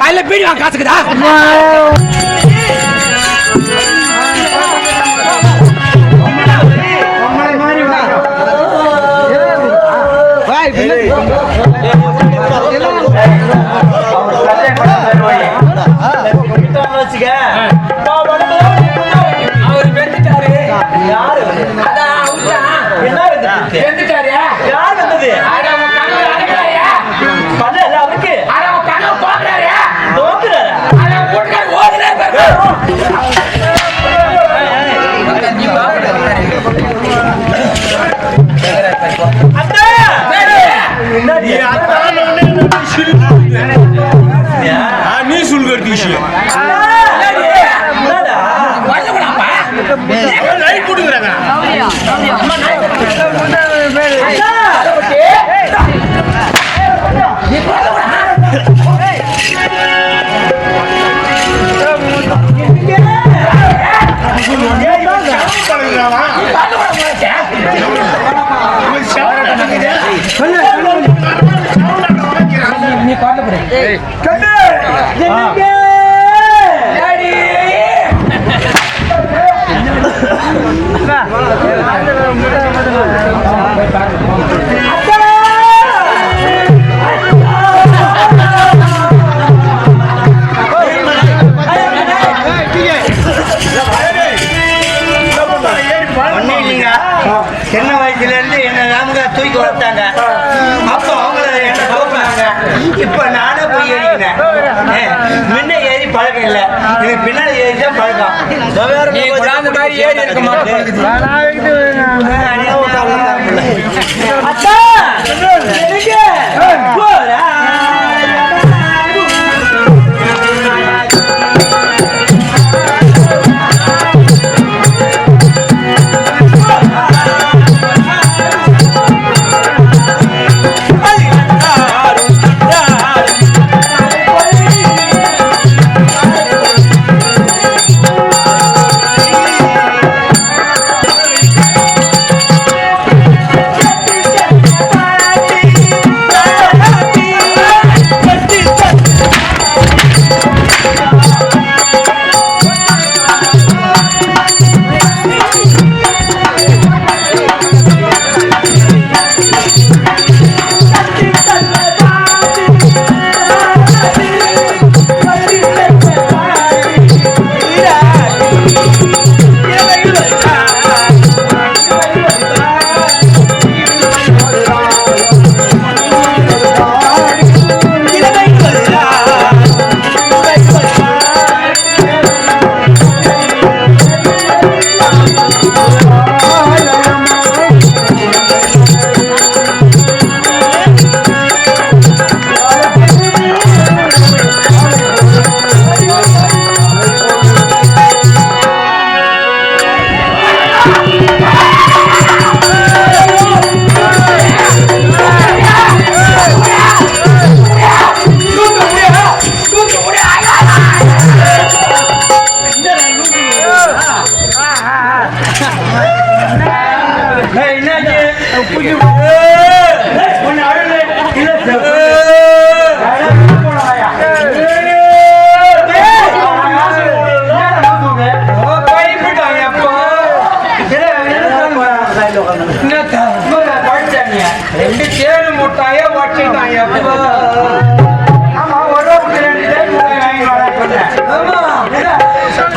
கையில பீடி வாங்க காசுக்குதா? அவர் Yeah. போடு. டேடி. சின்ன வயசுல இருந்து என்ன ராமகா தூக்கி வளர்த்தாங்க அப்போ அவங்கள என்ன இப்ப நானே போய் ஏறிக்கினேன் ஏ, முன்ன ஏறி பழக்கம் இல்ல. இது பின்னாடி ஏறி தான் பழக்கம் மாதிரி ஏறி இருக்க மாட்டேன்.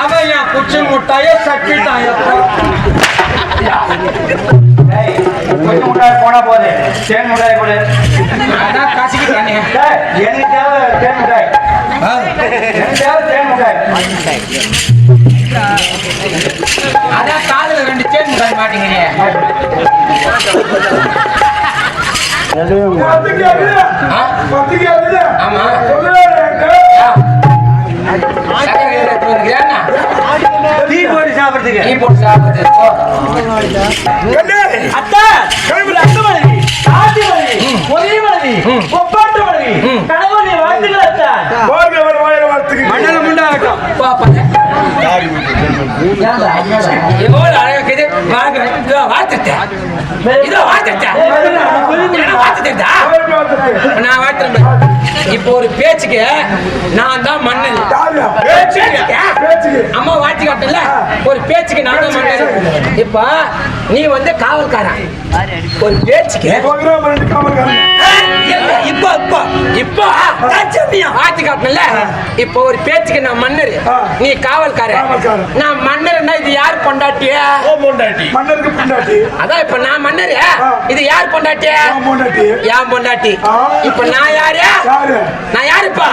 அவன் என் குச்சி முட்டாயே சட்டிட்டான் கொஞ்சம் முட்டாய் போனா போது தேன் முட்டாய் கொடு அதான் கசிக்கிட்டானே. ஏய், எனக்கு தேவை தேன் முட்டாய் ஆ. எனக்கு தேவை தேன் முட்டாய் அதான் காதுல ரெண்டு தேன் முட்டாய் மாட்டீங்க ஆமா டீ போட்டு சாப்பிடுறதுக்கு நீ போட்டு சாப்பிடுறது போ. கழுவுல அத்த மனைவி ஆத்தி மனைவி ஒரே மனைவி ஒப்பாட்டு மனைவி வாழ்த்துக்கள் மண்டல முண்டாகட்டும் எவ்வளவு வாங்க, இதோ வாழ்த்துட்டேன். இதோ வாழ்த்துட்டேன். நான் வாழ்த்துறேன் இப்போ ஒரு பேச்சுக்கு நான் தான் பேச்சுக்கு. அம்மா வாட்சி காட்டல ஒரு பேச்சுக்கு நான் தான் மன்னன் இப்ப நீ வந்து காவல்காரன். ஒரு பேச்சுக்கு. இப்போ இப்போ இப்போ வாட்சி காட்டல இப்போ ஒரு பேச்சுக்கு நான் மன்னர். நீ காவல்காரன். நான் மன்னர்னா இது யார் பொண்டாட்டியா மன்னருக்கு பொண்டாட்டி. அதான் இப்ப நான் மன்னர். இது யார் பொண்டாட்டி? அவன் பொண்டாட்டி. பொண்டாட்டி. இப்ப நான் யாரு? நான் யாருப்பா?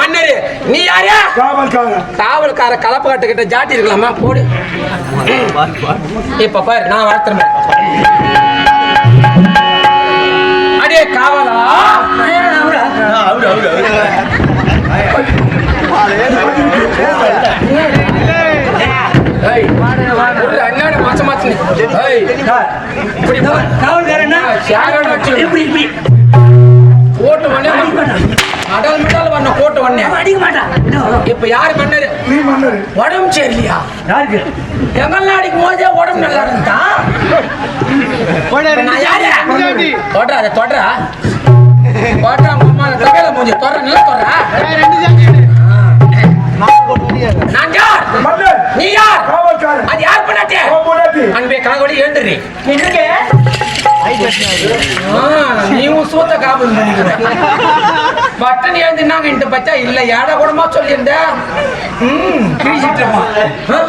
மன்னர். நீ யாரு? காவல்காரன். காவல்கார கலப்பகட்ட கிட்ட ஜாட்டி இருக்கலாமா? போடு. இப்ப பாரு நான் வளர்த்துறேன். அடே காவலா? அண்ணாடி இப்படி வச்சு. கோட்டு வண்ணே அடல் மிடல் வண்ண கோட்டு வண்ணே. இப்ப யாரு மன்னர்? நீ மன்னரு. உடம்பு சரியில்லையா? எங்கெல்லாம் அடிக்கும் போதே உடம்பு நல்லா இருந்தா நான் யாரு? தொடரா அதை தொடரா தொடரா அம்மா தகையில மூஞ்சி. தொடர நல்லா தொடரா நான் யார். நீ யார். அது யார் பண்ணாட்டே. அன்பே கனகொடி எழுந்துரு நீவும் சூத்த காபல் பண்ணிக்கிற பட்டன் எழுந்துனாங்க இந்த பச்சா இல்ல. ஏட கூடமா சொல்லியிருந்த? ம் கிழிச்சிட்டு இருப்பான். ஆ?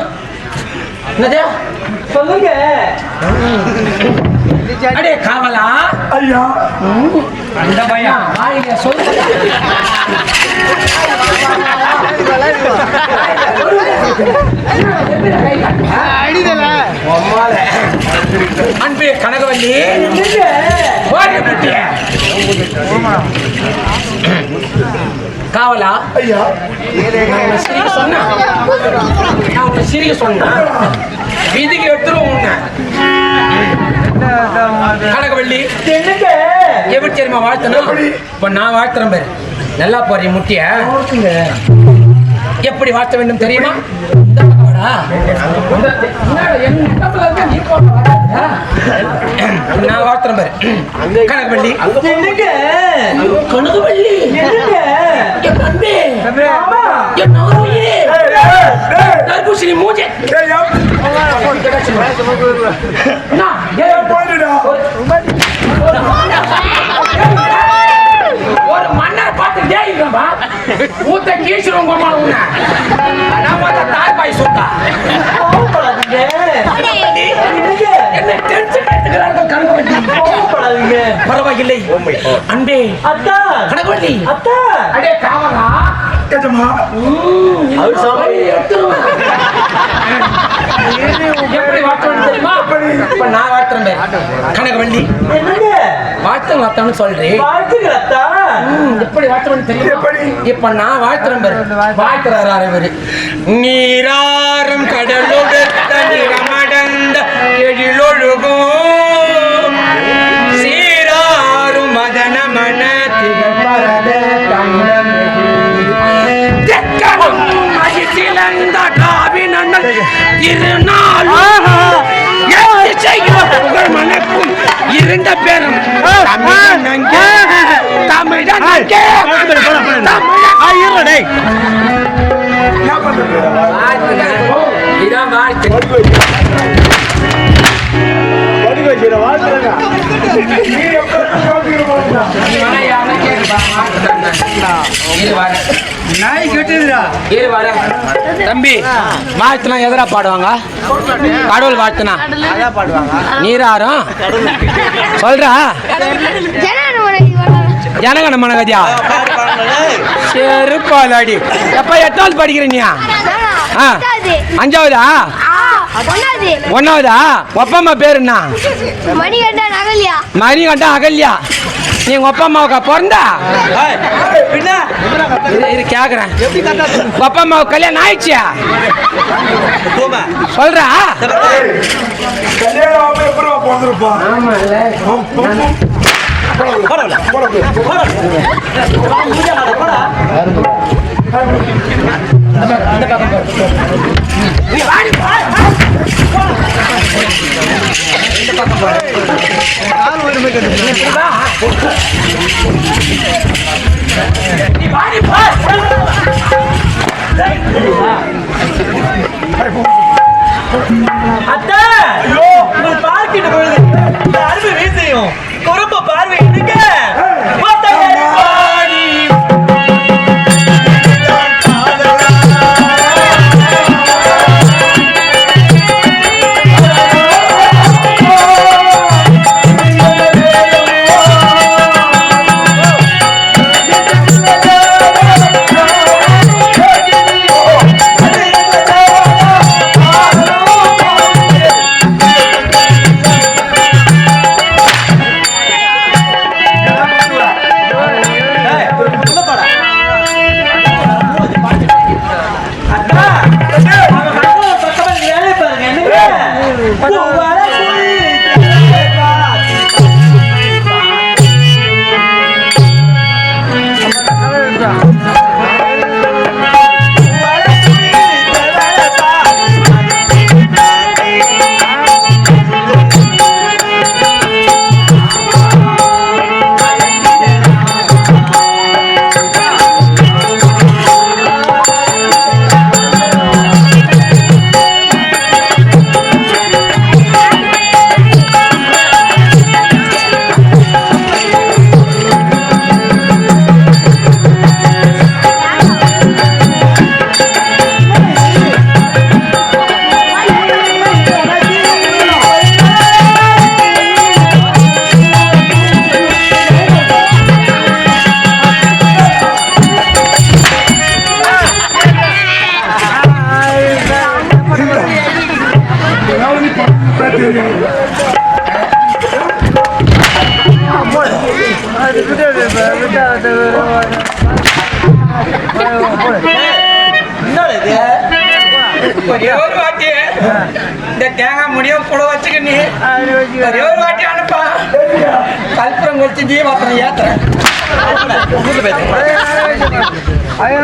என்னது? சொல்லுங்க. அடே காவலா? ஐயா. அந்த பையன். வாயில சொல்லு அன்பே கனகவல்லி. காவலா? ஐயா. சிரிக்க சொன்னேன். நான் உன்னை சிரிக்க சொன்னேன். வீதிக்கு எடுத்துருவோம் உன்னை. என்னங்க எப்படி தெரியுமா வாழ்த்தணும் இப்ப நான் வாழ்த்துறேன் பாரு. நல்லா போறிய முட்டிய. எப்படி வாழ்த்த வேண்டும் தெரியுமா. நான் வாழ்த்துறேன் பாரு. கனகவல்லி என்னங்க? என் அன்பே ஒரு மன்னர் பார்த்து ஜெயிக்கிறப்பா ஊத்த கீழ்ச்சிரும் கோமாள உன்ன நான் பார்த்தா தாய் பாய் சொத்தா கோவப்படாதீங்க என்னங்க என்ன டென்ஷன் எடுத்துக்கிறார்கள் கணக்கு கோவப்படாதீங்க பரவாயில்லை அன்பே அத்தா கணக்கு அத்தா அடே காவலா எஜமா, அவர் சொல்ல எப்படி வாழ்த்தணும் தெரியுமா இப்ப நான் பாரு. கனகவல்லி என்னங்க? வாழ்த்து வாழ்த்தான்னு சொல்றேன் எப்படி வாழ்த்துறேன்னு தெரியுமா? எப்படி? இப்ப நான் வாழ்த்துறேன் பாரு. வாழ்த்துறாரு இவரு. நீராறும் கடலொடுத்த நிறமடந்த எழிலொழுகும். சீராறும் மதன மன திகழ்பரத தெற்கடும் மகிழ்ச்சிலந்த காவினங்கள் திருநாளும் புகழ் மணக்கும் இருண்ட பெரும் தமிழன் என்ன நாய் கெட்டுதுடா. வர தம்பி வாழ்த்துனா எதிரா பாடுவாங்க? கடவுள் வாழ்த்துனா. நீராரும் சொல்றா. ஜனகன மனகதியா? செருப்பாலாடி. எப்ப எட்டாவது படிக்கிற நீ ஆ. அஞ்சாவதா? ஒன்னாவதா? ஒப்பா அம்மா பேரு என்ன? மணிகண்ட நகலியா மணிகண்டா அகல்யா. நீ உங்க அப்பா அம்மாவுக்கா பிறந்தா? இரு கேக்குறேன். அப்பா அம்மாவுக்கு கல்யாணம் ஆயிடுச்சியா? சொல்றா? அத்தை பார்க்கிட்டு போயிடுது. అయ్యో కూడా వచ్చి ఎవరు వాటి అనప్ప కల్పురం వచ్చింది అతని యాత్ర అయ్యో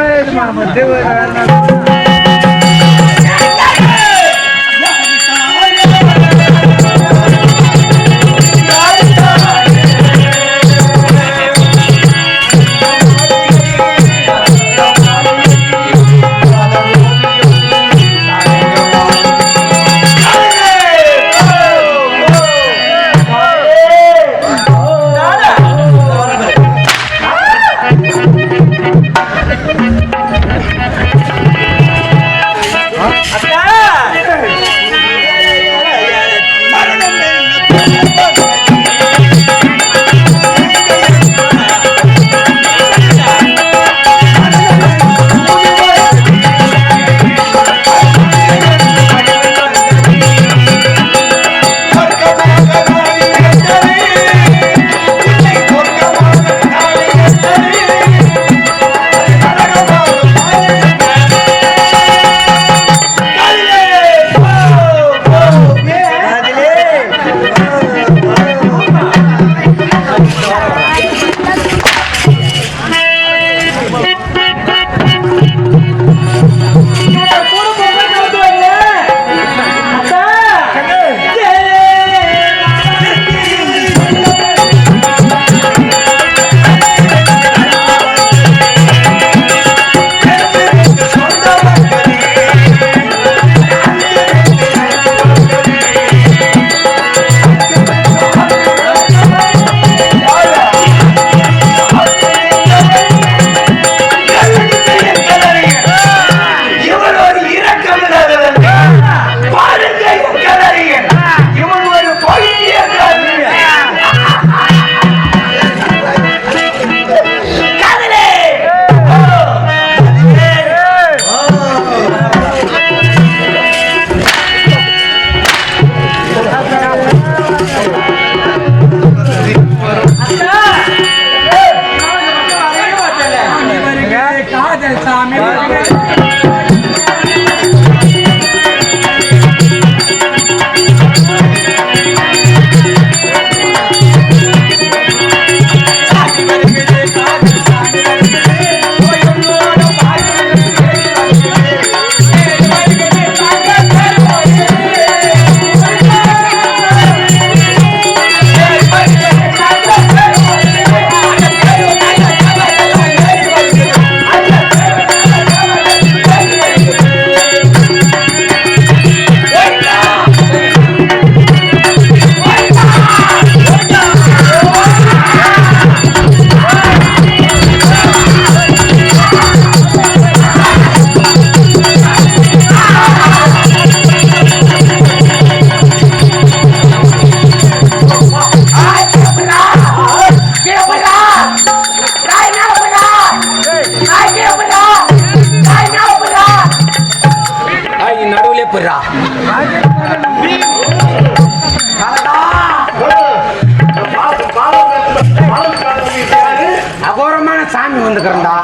இருக்கிறேன்டா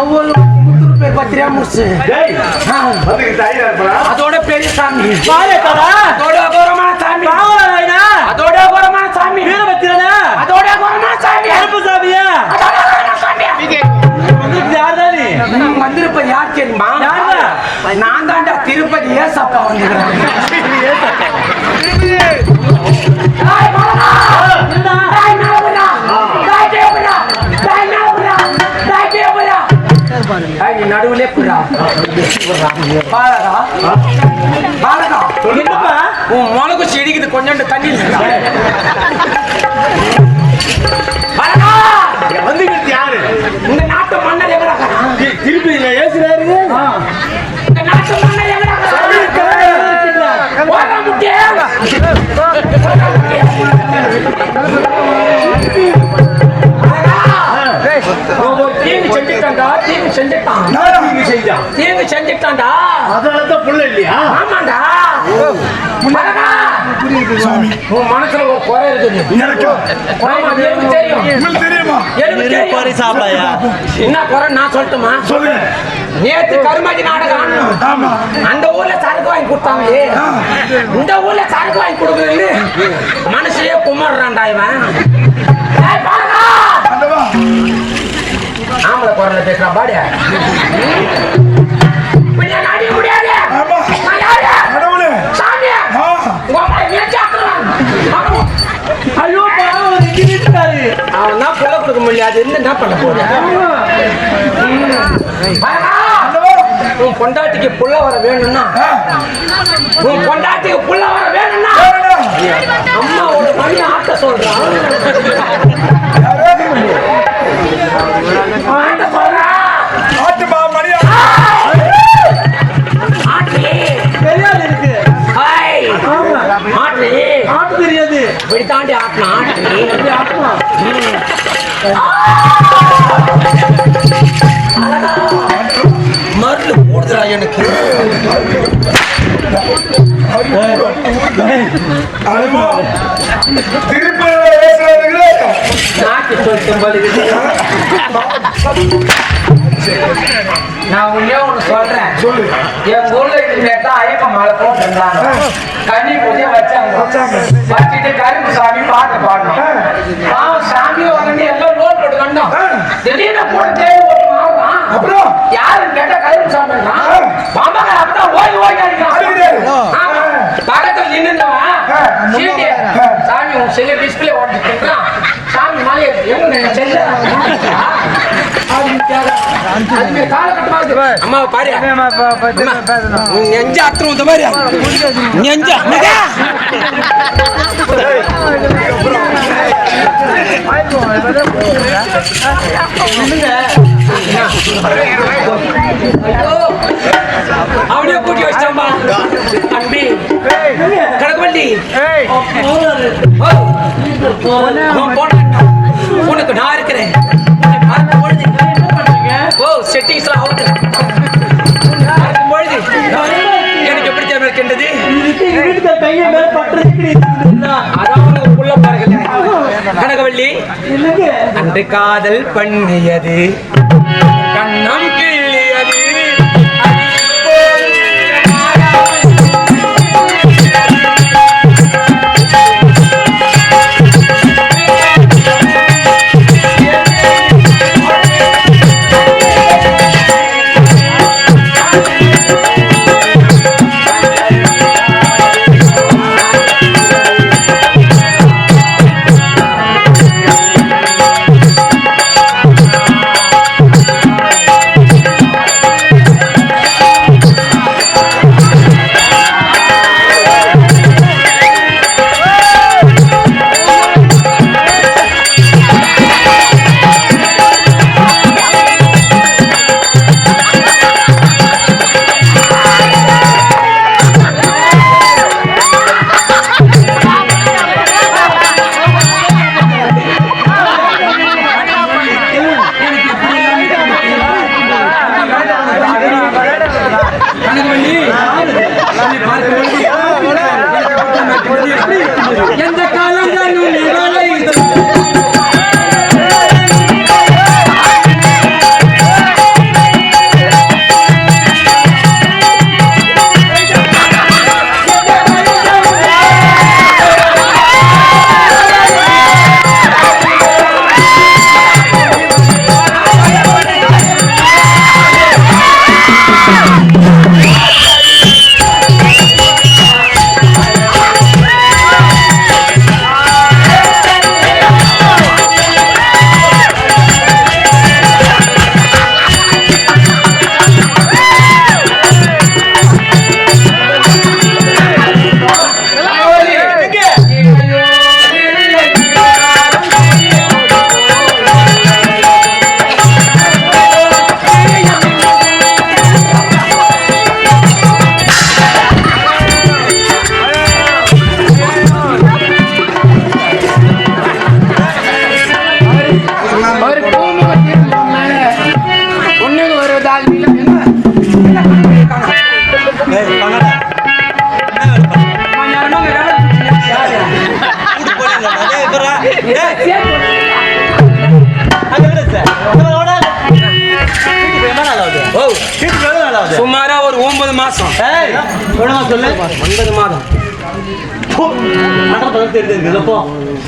ஒவ்வொரு பேர் பத்திரியா முடிச்சு. அதோட பெரிய சாமி. அதோட அகோரமான சாமி. அதோட அகோரமான சாமி. வீரபத்திரனா அதோட அகோரமான சாமி. அருப்பு சாமியா? வந்திருப்ப யார் தெரியுமா? நான் தாண்டா திருப்பதி ஏசப்பா வந்துக்கிறேன் செஞ்சுட்டான். தீங்கு செஞ்சுட்டான்டா. அதனால தான் ஆமாண்டா. உன் மனசுல ஒரு குறை என்ன குறை? நான் சொல்லட்டுமா? சொல்லு நேத்து கருமாதி நாடகம் அந்த ஊர்ல சரக்கு வாங்கி கொடுத்தாங்களே. இந்த ஊர்ல சரக்கு வாங்கி கொடுக்குறது மனசுலயே குமர்றான்டா இவன். ஆம்பளை அம்மா ஏன் சாப்பிடுறான் ஐயோ பாவம் வீட்டுக்காரு அவன் தான் கொடுக்க முடியாது என்ன பண்ண போற உன் பொண்டாட்டிக்கு புள்ள வர வேணும்னா. உன் பொண்டாட்டிக்கு புள்ள வர வேணும்னா. அம்மா ஒரு மணி ஆட்ட சொல்றான் தெரியாது இப்படி தாண்டி ஆட்டினா ஆட்டி மருந்து போடுதுடா எனக்கு. நாக்கு சொல்லிட்டு பலிக்குது. நான் உன்னே ஒண்ணு சொல்றேன். என் ஊர்ல இதுமேட்டா ஐயப்ப மாலை போட்டு இருந்தாங்க கன்னி பூஜை வச்சாங்க. வச்சுட்டு கருப்பு சாமி பாட்டு பாவம் சாமி வந்து எல்லாம் லோன் போட்டு கண்டோம். திடீர்னு போட்டு தேடி போட்டு மாறுறான் அப்புறம்? யாருன்னு கேட்டா கருப்பு சாமி பாம்பா அப்படிதான் ஓய் ஓய். பக்கத்துல நின்னுந்தவன் சீட்டி சாமி உன் செல்ல டிஸ்பிளே ஓட்டிட்டு சாமி மாலை எங்க செல்ல? அதுமே கால கட்டுமா அம்மாவை பாரு நெஞ்ச அத்துரும் இந்த மாதிரி நெஞ்ச? அப்படியே கூட்டி வச்சிட்டோம்பா அன்பி. கணக்குவள்ளி. உனக்கு நான் இருக்கிறேன். உன்னை பார்க்கும் பொழுது ஓ செட்டிங்ஸ்லாம் அவுட் பொழுது எனக்கு எப்படி தேவை இருக்கின்றது? கனகவள்ளி அன்று காதல் பண்ணியது. கண்ணம்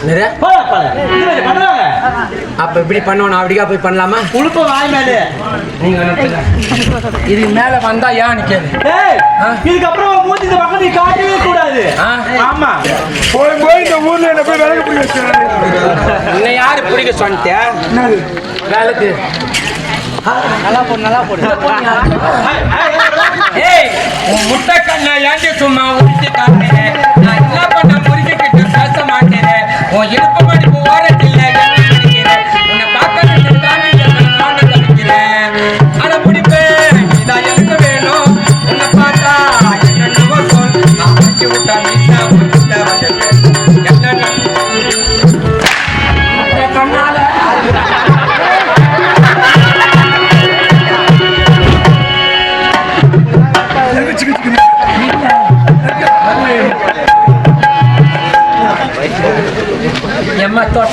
இது மாதிரி பண்ணுவாங்க அப்ப இப்படி பண்ணுவோம் அப்படிக்கா போய் பண்ணலாமா உழுப்ப வாய் மேலே. இதுக்கு மேல வந்தா ஏன் நிக்காது? இதுக்கப்புறம் உன் மூஞ்சி இந்த பக்கம் நீ காட்டவே கூடாது? ஆமா போய் போய் இந்த ஊர்ல என்ன போய் விலகு பிடிக்க. உன்னை யாரு பிடிக்க சொன்னியா என்னது வேலைக்கு நல்லா போடு நல்லா போடு ஏய் உன் முட்டை கண்ணை ஏண்டி சும்மா உரிச்சு காட்டுறேன் দশ